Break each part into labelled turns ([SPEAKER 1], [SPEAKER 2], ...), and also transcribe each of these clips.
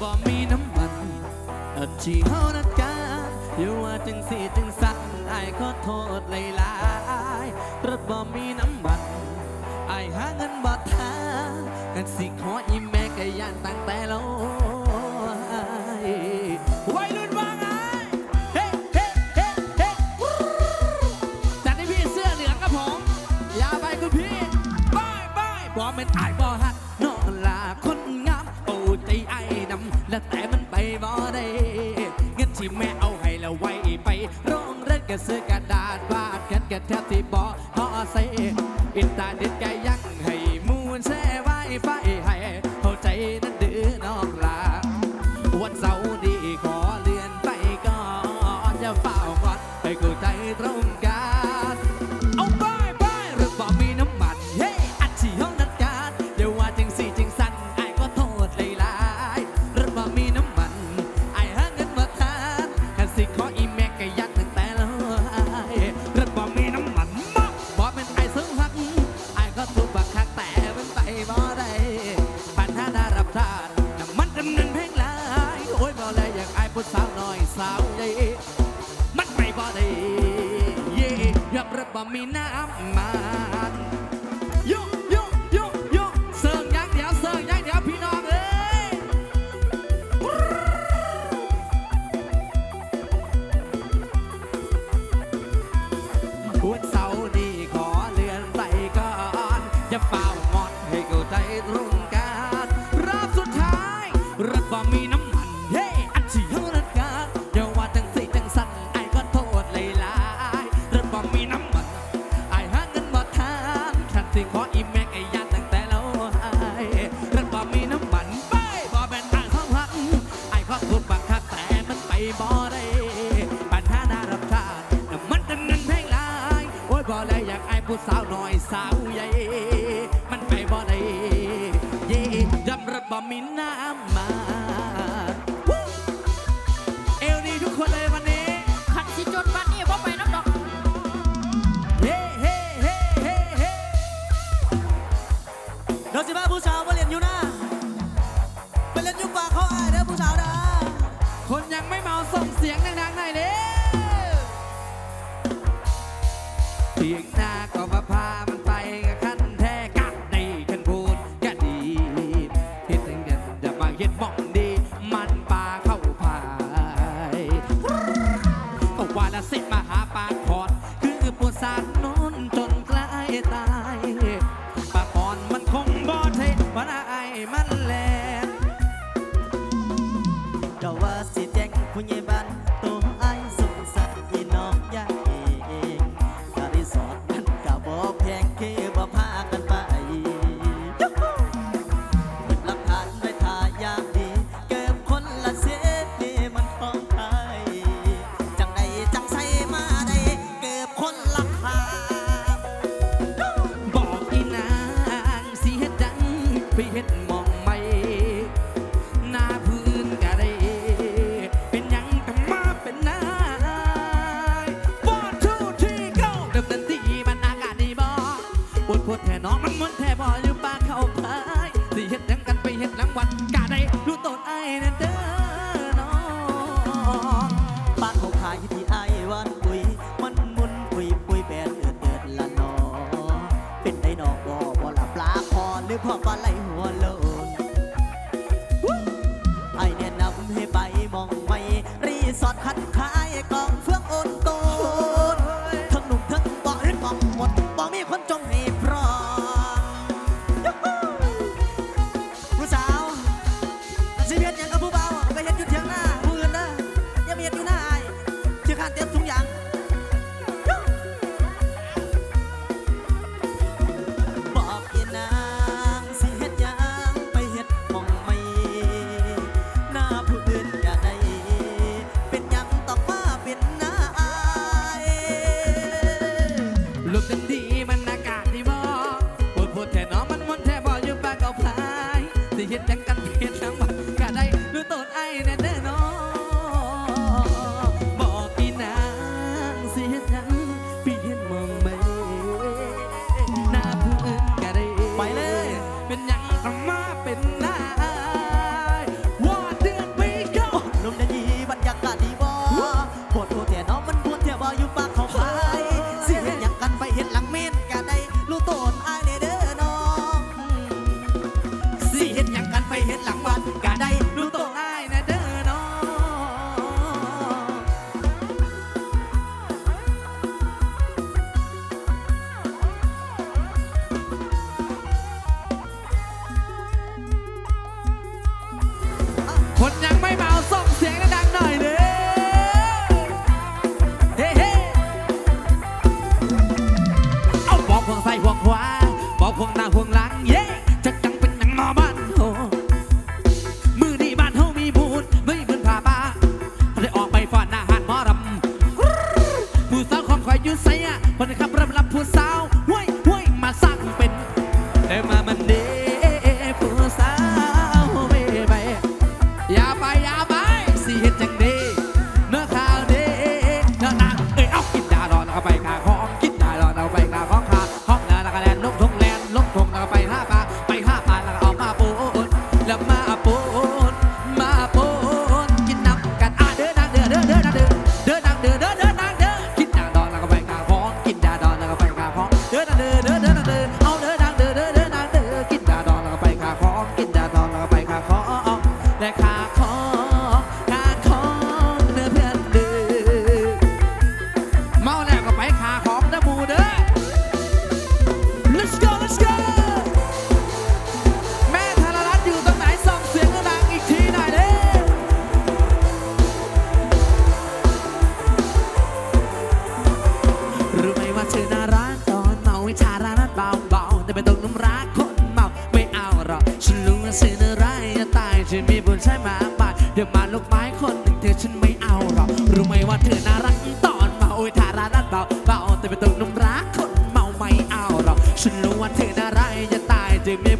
[SPEAKER 1] บ่มีน้ำมันอัดที่เฮานัดกันอยู่ว่าจังสีจังสันไอ้ายขอโทษหลายๆรถบ่มีน้ำมันไอ้ายหาเงินบ่ทางกันสิขออีแม่ก็ย่านตั้งแต่เราวัยรุ่นว่าไงเฮ้เฮ้เฮ้เฮ้จัดให้พี่เสื้อเหลืองครับผมอย่าไปคุณพี่บายบายบ่เป็นไอ้ แต่แต่มันไปบ่ได้เงินที่แม่เอาให้แล้วไว้ไปร้องเรียนก็ซื้อกระดาษวาดกันกับแทบที่บ่พอใส่อินตาเด็ดก็ ย่ยับระบมีน้ำมัน บ่เลยอยากไอ้ผู้สาวน้อยสาวใหญ่ มันไปบ่ได้เย่ยำระบ่มีน้ำมาวู้เอวดีทุกคนเลยวันนี้
[SPEAKER 2] ขันสิจนวันนี้บ่ไปน้ำดอก
[SPEAKER 1] เฮ้เฮ้เฮ้เฮ้เฮ้
[SPEAKER 3] เดี๋ยวสิบ้าผู้สาวมาเรียนอยู่นะไปเล่นอยุคปากเขาอายเด้อผู้สาวนะ
[SPEAKER 1] คนยังไม่เมาส่งเสียงดังๆหน่อยเด้ เพียงหน้าก็มาพามันไปกับคันแท้กัดในคัน
[SPEAKER 3] พูดก็ดี
[SPEAKER 1] เฮ็ดจังเดียจะมาเห็ดมอง พี่เห็น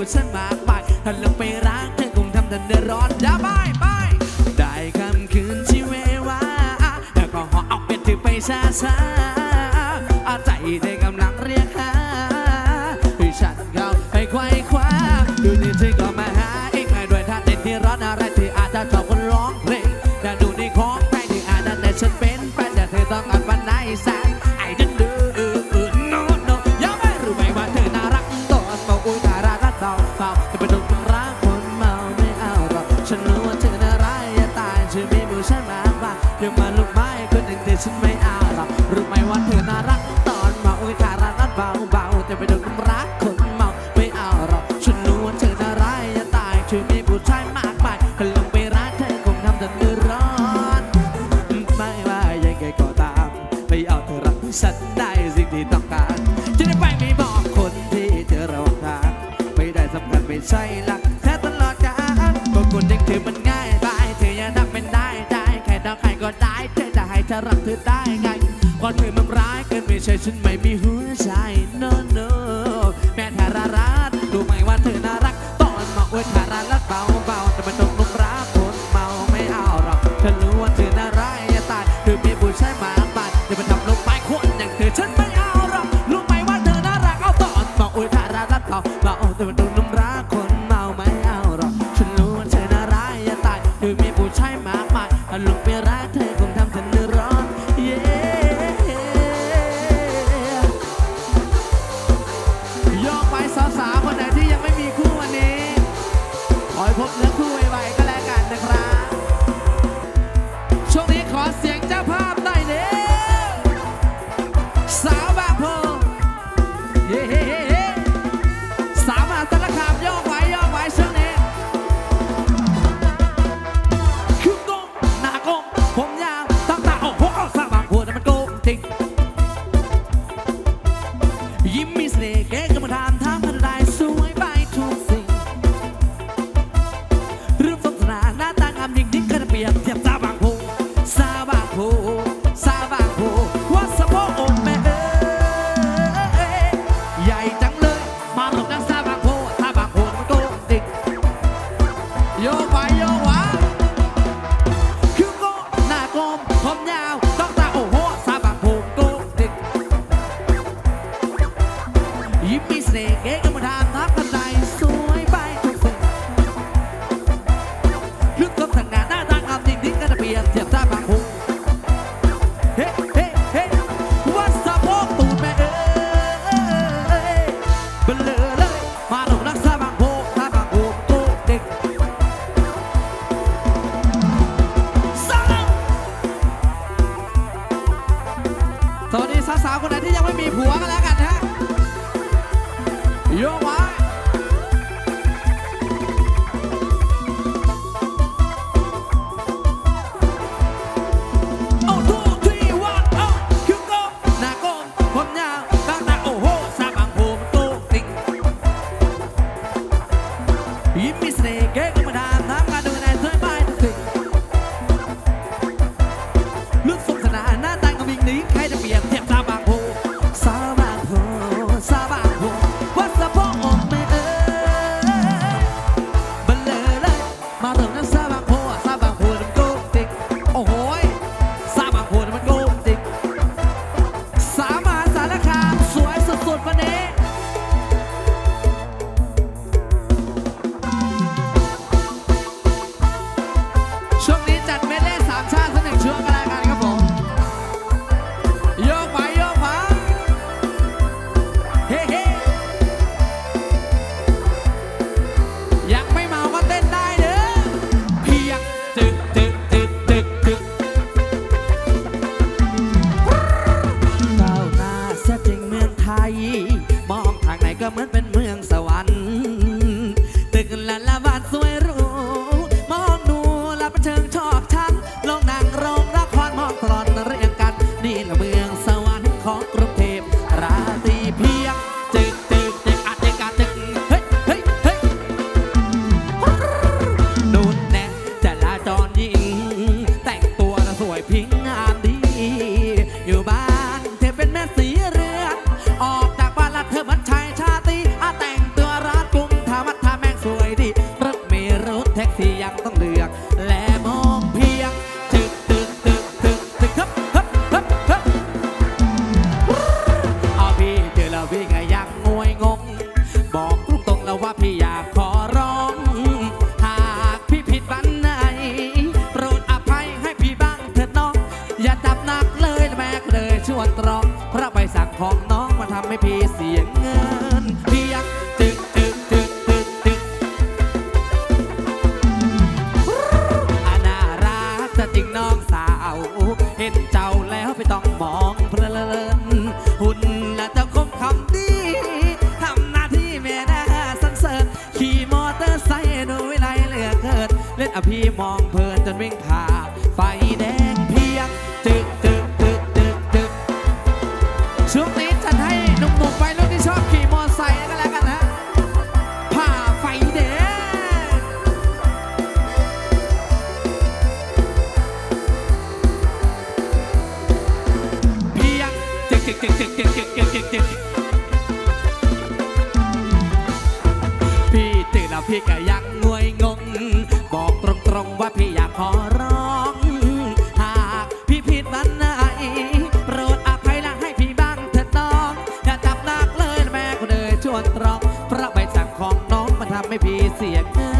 [SPEAKER 1] วดฉันมากมาถ้าลงไปรักเธอคงทำแต่เดือดร้อนอย่าบายบายได้คำคืนที่เววาแล้วก็หอเอาเป็ดถือไปซช้า listen, maybe who เหมือนเป็น นวิ่งผ่าไฟแดง พี่เสียง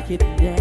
[SPEAKER 1] make it down.